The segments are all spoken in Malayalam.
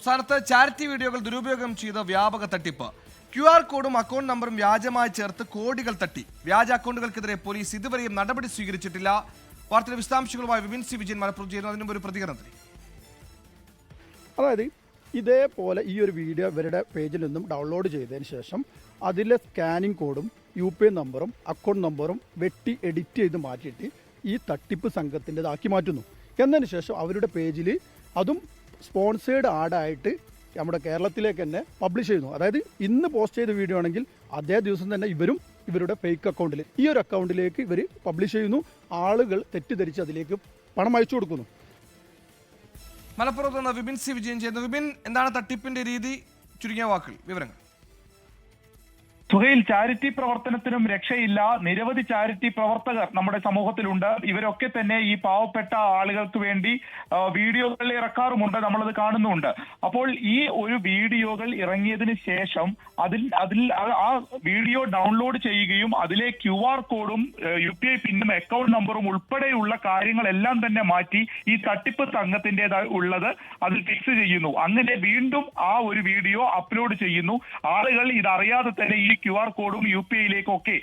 സംസ്ഥാനത്ത് ചാരിറ്റി വീഡിയോകൾ ദുരുപയോഗം ചെയ്ത വ്യാപക തട്ടിപ്പ്. ക്യു ആർ കോഡും അക്കൗണ്ട് നമ്പറും വ്യാജമായി ചേർത്ത് കോടികൾ തട്ടി. വ്യാജ അക്കൗണ്ടുകൾക്കെതിരെ പോലീസ് ഇതുവരെയും നടപടി സ്വീകരിച്ചിട്ടില്ല. വാർത്തയുടെ വിശദാംശങ്ങളുമായി വിപിൻ സി വിജയൻ മലപ്പുറം ചെയ്യുന്നു അതിനും ഒരു പ്രതികരണത്തിന് അതായത് ഇതേപോലെ ഈ ഒരു വീഡിയോ ഇവരുടെ പേജിൽ നിന്നും ഡൗൺലോഡ് ചെയ്തതിന് ശേഷം അതിലെ സ്കാനിങ് കോഡും യു പി ഐ നമ്പറും അക്കൗണ്ട് നമ്പറും വെട്ടി എഡിറ്റ് ചെയ്ത് മാറ്റിയിട്ട് ഈ തട്ടിപ്പ് സംഘത്തിന്റെതാക്കി മാറ്റുന്നു. എന്നതിന് ശേഷം അവരുടെ പേജിൽ അതും സ്പോൺസേഡ് ആഡായിട്ട് നമ്മുടെ കേരളത്തിലേക്ക് തന്നെ പബ്ലിഷ് ചെയ്യുന്നു. അതായത് ഇന്ന് പോസ്റ്റ് ചെയ്ത വീഡിയോ ആണെങ്കിൽ അതേ ദിവസം തന്നെ ഇവരും ഇവരുടെ ഫേക്ക് അക്കൗണ്ടിൽ ഈ ഒരു അക്കൗണ്ടിലേക്ക് ഇവർ പബ്ലിഷ് ചെയ്യുന്നു. ആളുകൾ തെറ്റിദ്ധരിച്ച് അതിലേക്ക് പണം അയച്ചു കൊടുക്കുന്നു. മലപ്പുറത്ത് വിപിൻ സി വിജയൻ ചെയ്യുന്നു. വിപിൻ എന്താണ് തട്ടിപ്പിന്റെ രീതി? ചുരുങ്ങിയ വാക്കുകൾ വിവരങ്ങൾ. സുഹൈൽ ചാരിറ്റി പ്രവർത്തനത്തിനും രക്ഷയില്ല. നിരവധി ചാരിറ്റി പ്രവർത്തകർ നമ്മുടെ സമൂഹത്തിലുണ്ട്. ഇവരൊക്കെ തന്നെ ഈ പാവപ്പെട്ട ആളുകൾക്ക് വേണ്ടി വീഡിയോകൾ ഇറക്കാറുമുണ്ട്. നമ്മളത് കാണുന്നുണ്ട്. അപ്പോൾ ഈ ഒരു വീഡിയോകൾ ഇറങ്ങിയതിന് ശേഷം അതിൽ അതിൽ ആ വീഡിയോ ഡൗൺലോഡ് ചെയ്യുകയും അതിലെ ക്യു ആർ കോഡും യു പി ഐ പിന്നും അക്കൗണ്ട് നമ്പറും ഉൾപ്പെടെയുള്ള കാര്യങ്ങളെല്ലാം തന്നെ മാറ്റി ഈ തട്ടിപ്പ് സംഘത്തിന്റെതായി ഉള്ളത് അതിൽ ഫിക്സ് ചെയ്യുന്നു. അങ്ങനെ വീണ്ടും ആ ഒരു വീഡിയോ അപ്ലോഡ് ചെയ്യുന്നു. ആളുകൾ ഇതറിയാതെ തന്നെ ഈ ക്യു ആർ കോഡും യു പി ഐയിലേക്കൊക്കെ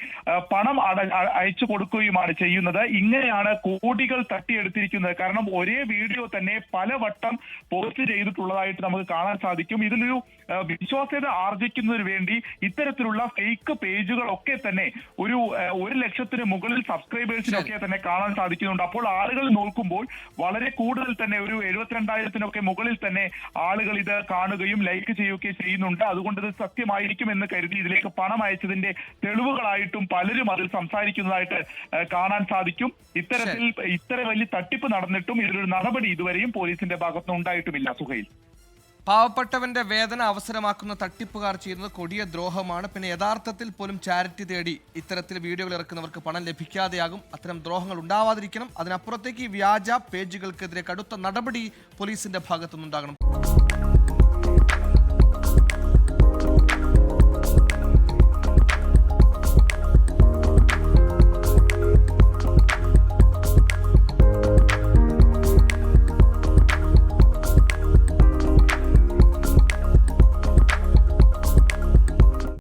പണം അട- അയച്ചു കൊടുക്കുകയുമാണ് ചെയ്യുന്നത്. ഇങ്ങനെയാണ് കോടികൾ തട്ടിയെടുത്തിരിക്കുന്നത്. കാരണം ഒരേ വീഡിയോ തന്നെ പലവട്ടം പോസ്റ്റ് ചെയ്തിട്ടുള്ളതായിട്ട് നമുക്ക് കാണാൻ സാധിക്കും. ഇതിലൊരു വിശ്വാസ്യത ആർജിക്കുന്നതിന് വേണ്ടി ഇത്തരത്തിലുള്ള ഫേക്ക് പേജുകളൊക്കെ തന്നെ ഒരു ഒരു ലക്ഷത്തിന് മുകളിൽ സബ്സ്ക്രൈബേഴ്സിനൊക്കെ തന്നെ കാണാൻ സാധിക്കുന്നുണ്ട്. അപ്പോൾ ആളുകൾ നോക്കുമ്പോൾ വളരെ കൂടുതൽ തന്നെ ഒരു എഴുപത്തിരണ്ടായിരത്തിനൊക്കെ മുകളിൽ തന്നെ ആളുകൾ ഇത് കാണുകയും ലൈക്ക് ചെയ്യുകയൊക്കെ ചെയ്യുന്നുണ്ട്. അതുകൊണ്ട് ഇത് സത്യമായിരിക്കും എന്ന് കരുതി ഇതിലേക്ക് പണം അയച്ചതിന്റെ തെളിവുകളായിട്ടും പലരും അതിൽ സംസാരിക്കുന്നതായിട്ട് കാണാൻ സാധിക്കും. ഇത്തരത്തിൽ ഇത്ര വലിയ തട്ടിപ്പ് നടന്നിട്ടും ഇതിലൊരു നടപടി ഇതുവരെയും പോലീസിന്റെ ഭാഗത്തുനിന്ന് ഉണ്ടായിട്ടുമില്ല സുഹൈൽ. പാവപ്പെട്ടവന്റെ വേദന അവസരമാക്കുന്ന തട്ടിപ്പുകാർ ചെയ്യുന്നത് കൊടിയ ദ്രോഹമാണ്. പിന്നെ യഥാർത്ഥത്തിൽ പോലും ചാരിറ്റി തേടി ഇത്തരത്തിൽ വീഡിയോകൾ ഇറക്കുന്നവർക്ക് പണം ലഭിക്കാതെയാകും. അത്തരം ദ്രോഹങ്ങൾ ഉണ്ടാവാതിരിക്കണം. അതിനപ്പുറത്തേക്ക് വ്യാജ പേജുകൾക്കെതിരെ കടുത്ത നടപടി പോലീസിന്റെ ഭാഗത്തുനിന്നുണ്ടാകണം.